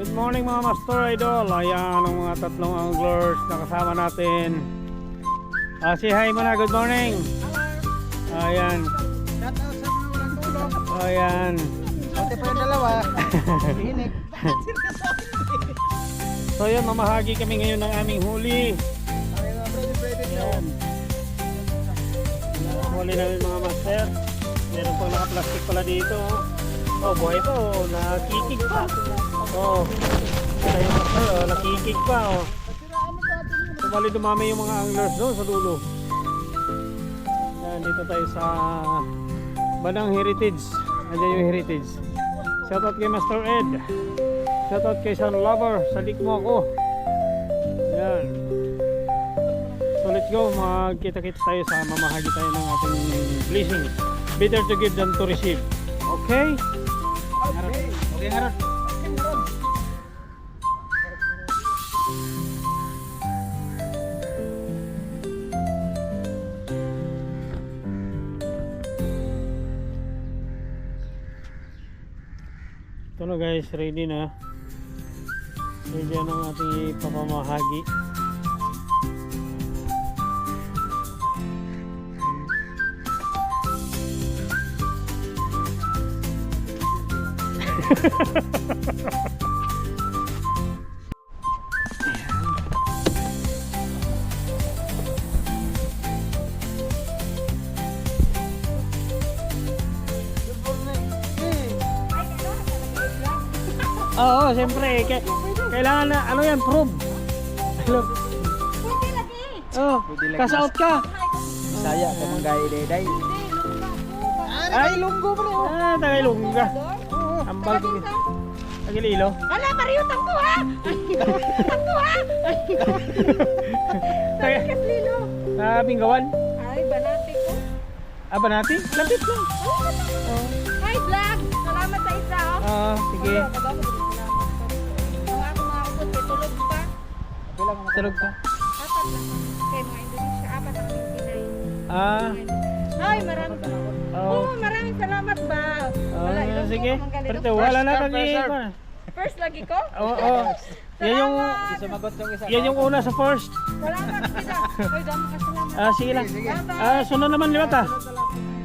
Good morning mga Master Idol. Ayan ang mga tatlong anglers na kasama natin. Ah, say hi muna. Good morning. Ayan. Ayan. Pati pa yung dalawa. Hinik. So ayan, mamahagi kami ngayon ng aming huli. Ayan. Huli namin mga master. Meron pang naka-plastic pala dito. Oh, buhay pa oh. Nakikig pa. Oh. Ito yung master oh. Nakikig pa oh. Tumali dumami yung mga anglers doon sa dulo. Ayan, dito tayo sa Banang Heritage. Andiyan yung Heritage. Shoutout kay Master Ed. Shoutout kay Sun Lover. Salik mo ako. Ayan. So let's go. Magkita-kita tayo sa mamahagi tayo ng ating blessing. Better to give than to receive. Okay? Okay. Okay nga ron. Ito na guys. Ready na. Ready na ang ating ipapamahagi. Oo, siyempre. K- kailangan na, ano yan, prove. Alam. Oh, Pwede lang cash out ka. Saya ka mga gaya day Ay, lunggo pa Ah, tagay lungga. Ambal ko. Tagililo. Wala, Mario, tangko ha! tangko ha! Tagay. Kaslilo! Ah, binggawan. Ay, banati ko. Ah, ba natin? Lapit lang. Hi, vlog! Salamat sa isa, oh. Ah, sige. Wala, Tulog ka. Apat lang. Mga Indonesia, apat ang aming kinay. Ah, Ay, maraming oh. Oo, maraming salamat ba? Ah, ilong ko, sige. Pero wala na kasi. first lagi ko? Oo, oo. Yan yung, Sumagot yung isa. yan yung una sa first. Salamat, sila. Uy, dami ka salamat. Ah, sige lang. Ah, sunod naman liwat ah.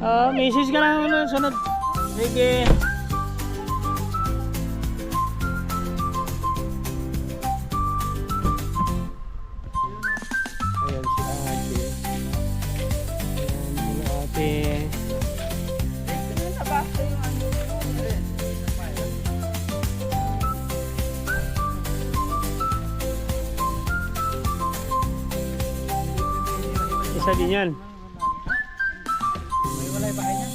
Ah, message ka lang ano, sunod. Sige. Isa din yan. May wala yung bahay niya.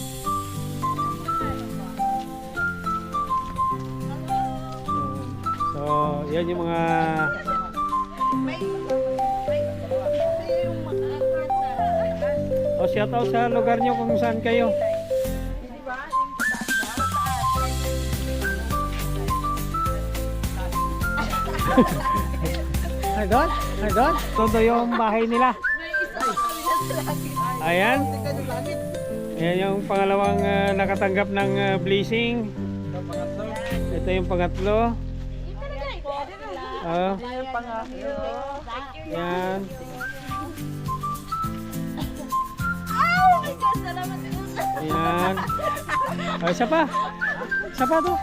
So, yan yung mga o shout out sa lugar nyo kung saan kayo. Ay, doon? Ay, doon? Todo yung bahay nila. Ayan. Ayan yung pangalawang ah, nakatanggap ng ah, blessing. Ito yung pangatlo. Ah, Yung pangatlo. yan. Salamat din Ayan. Ah, isa pa. Isa pa to.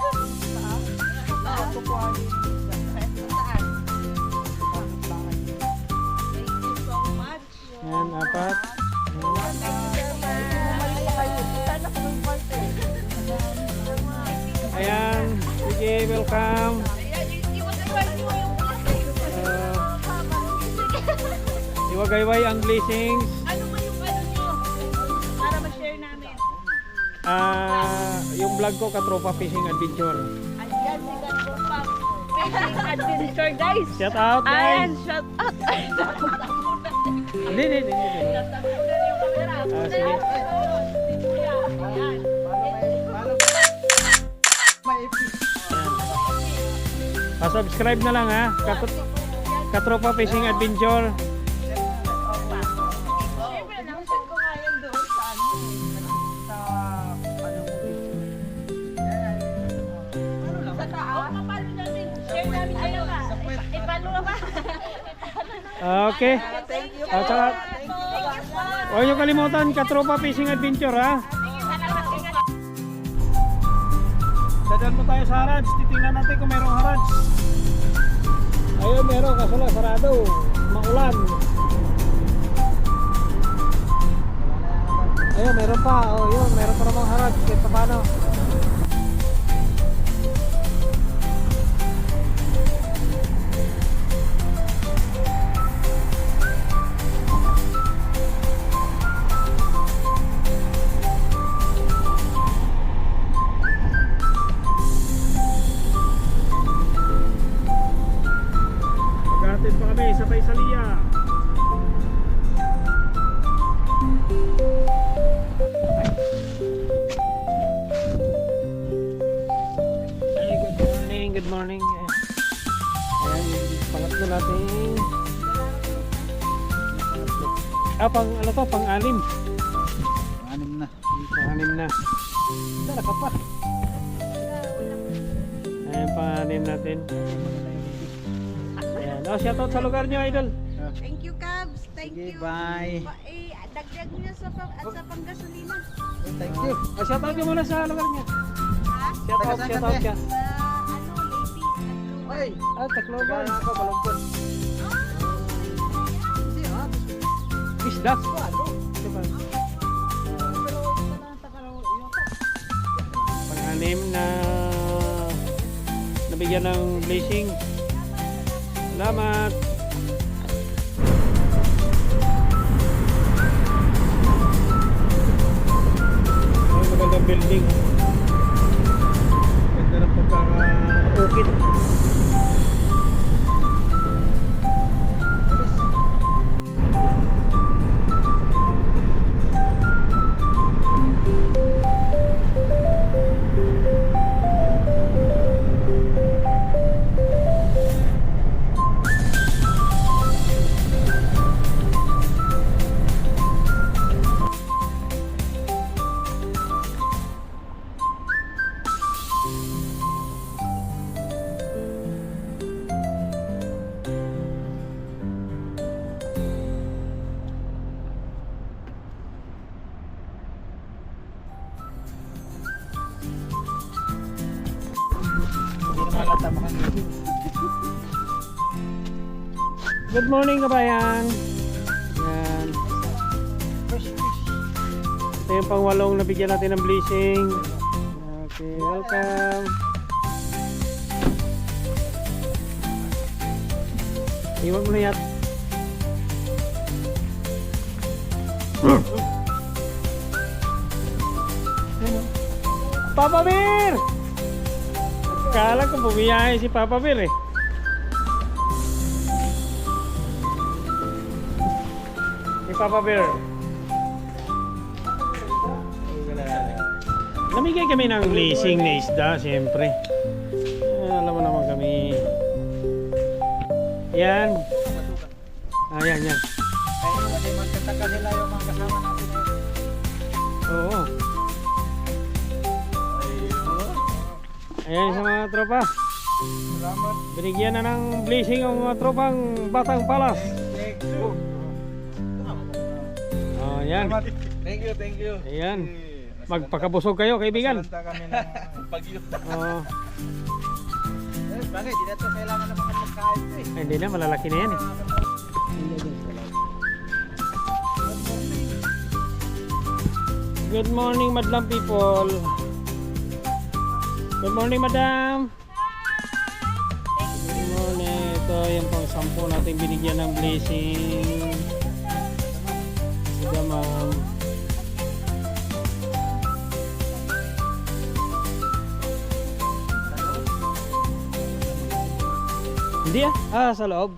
Ayan, apat. Ayan. Ayan. Sige, welcome. Ayan. Uh, iwagayway ang blessings. Ano ba yung ano niyo? Para ma-share namin. Ah, yung vlog ko, Katropa Fishing Adventure. Ayan, si Gantropa. Fishing adventure, guys. Shout out, Ayan, guys. shut up. Hindi, hindi, hindi, hindi. Ah, sige. Pa-subscribe na lang ha. Katropa Fishing Adventure. Okay. At saka, huwag niyo kalimutan, Katropa Fishing Adventure ha. Dadal mo tayo sa Harads, titingnan natin kung merong Harads. Ayun, meron, kaso lang, sarado. Maulan. Ayun, meron pa. Oh, yun, meron pa namang Harads. Pa paano. Morning. Ayan, yung pangatlo natin. Ah, pang ano to, pang anim. Anim na. Pang anim na. Dala ka pa. Ayan, pang anim natin. Ayan. Oh, shoutout sa lugar nyo, idol. Thank you, Cabs. Thank you. bye. Eh, dagdag niyo sa, pa, at sa panggasolina. Thank you. Oh, shoutout ka muna sa lugar nyo. Ha? Shoutout, shoutout ka, ka. Ano. Ay, Ah, Tacloban. Taga ako, Balongkon. Hindi ah. Isda. Ano? Diba? Ang. Yun pa. Pang-anim na nabigyan ng blessing. Salamat. Ay, magandang building. Ganda ng pagkaka-ukit. Makatama kang ngipin. Good morning kabayan. Yan. Ito yung pangwalong nabigyan natin ng blessing. Okay, welcome. Iwan mo na. Ano? Papa Bear! Kala ko bumiyahe si Papa Bear eh. Si Papa Bear. Namigay kami ng blessing na isda, siyempre. Eh, alam mo naman kami. Yan. Ah, yan. Kaya kasi magkataka sila yung mga kasama natin. Oo. Ayan sa mga tropa. Salamat. Binigyan na ng blessing ang mga tropang Batang Palas. Thank you. Oh, yan. Thank you, thank you. Ayan. Magpakabusog kayo, kaibigan. Salanta kami ng pagyo. Oh, Eh, bagay, di na kailangan ng mga pagkain eh. hindi na, malalaki na yan eh. Good morning, madam people. Good morning, madam. Good morning. Ito yung pang sampu natin binigyan ng blessing. Sige, ma'am. Hindi ah. Ah, sa loob.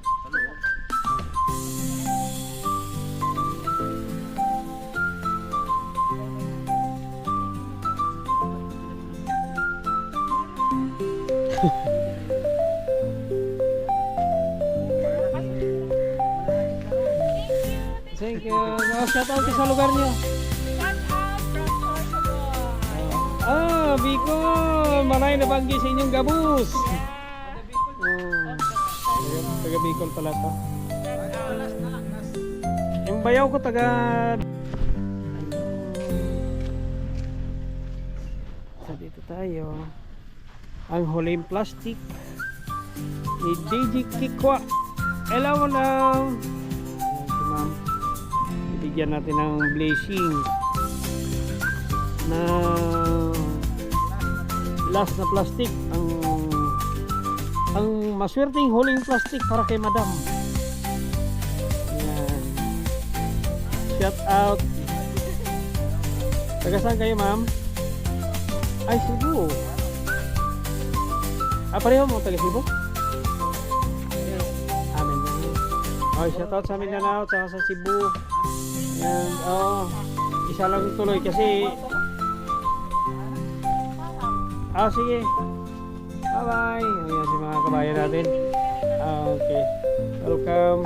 Thank you. Oh, shout out sa lugar niyo. Ah, Bicol. Malay na banggi sa inyong gabus. Oh. Taga- Bicol pala to. Ang bayaw ko taga... So dito tayo. Ang huling plastic ni DJ Kikwa. Hello lang. Ayan si ma'am. Bibigyan natin ng blessing na last na plastic ang ang maswerteng huling plastic para kay madam. Yan. Shout out. Taga saan kayo, ma'am? Ay, Cebu. Ah, pareho mo taga Cebu? Oh, shout out sa Mindanao, tsaka sa Cebu. And, oh, isa lang tuloy kasi Ah, sige. Bye-bye. Ayan si mga kabayan natin. Ah, okay. Welcome.